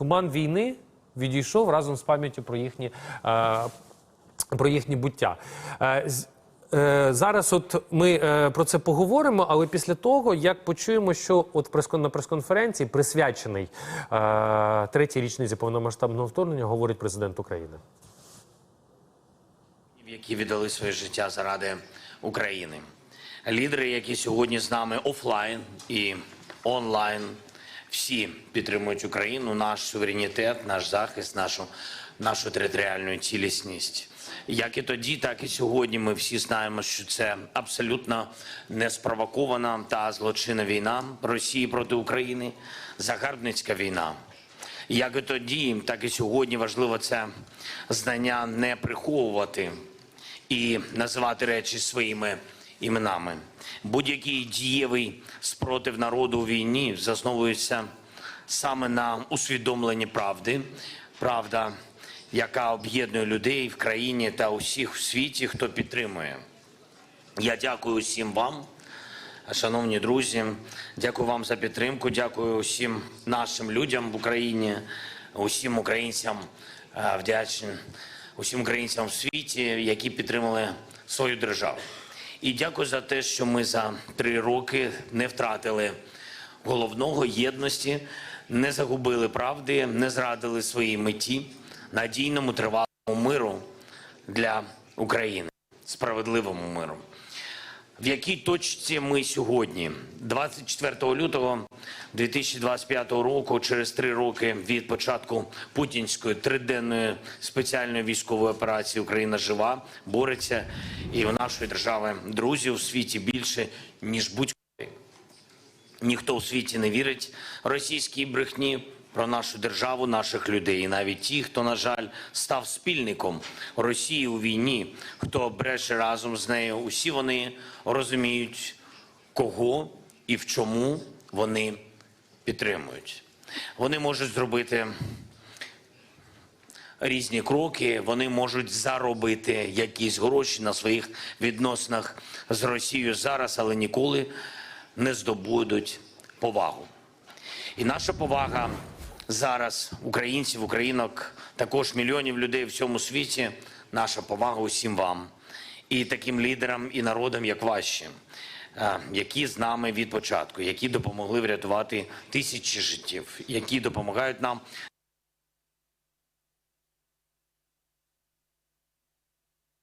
туман війни відійшов разом з пам'яттю про їхні, е, про їхнє буття. Е, е, Зараз от ми про це поговоримо, але після того, як почуємо, що от на прес-конференції присвячений третій річниці повномасштабного вторгнення, говорить президент України. які віддали своє життя заради України. Лідери, які сьогодні з нами офлайн і онлайн, всі підтримують Україну, наш суверенітет, наш захист, нашу, нашу територіальну цілісність. Як і тоді, так і сьогодні ми всі знаємо, що це абсолютно неспровокована та злочинна війна Росії проти України, загарбницька війна. Як і тоді, так і сьогодні важливо це знання не приховувати і називати речі своїми іменами. Будь-який дієвий спротив народу у війні засновується саме на усвідомленні правди, правда, яка об'єднує людей в країні та усіх в світі, хто підтримує. Я дякую усім вам, шановні друзі. Дякую вам за підтримку. Дякую усім нашим людям в Україні, усім українцям е, вдячний, усім українцям в світі, які підтримали свою державу. І дякую за те, що ми за три роки не втратили головного єдності, не загубили правди, не зрадили своїй меті, надійному тривалому миру для України, справедливому миру. В якій точці ми сьогодні, 24 лютого 2025 року, через три роки від початку путінської триденної спеціальної військової операції Україна жива, бореться, і у нашої держави друзів у світі більше ніж будь-коли. Ніхто у світі не вірить російській брехні про нашу державу, наших людей. І навіть ті, хто, на жаль, став спільником Росії у війні, хто бреше разом з нею, усі вони розуміють, кого і в чому вони підтримують. Вони можуть зробити різні кроки, вони можуть заробити якісь гроші на своїх відносинах з Росією зараз, але ніколи не здобудуть повагу. І наша повага зараз українців, українок, також мільйонів людей в цьому світі. Наша повага усім вам і таким лідерам і народам, як ваші, е, які з нами від початку, які допомогли врятувати тисячі життів, які допомагають нам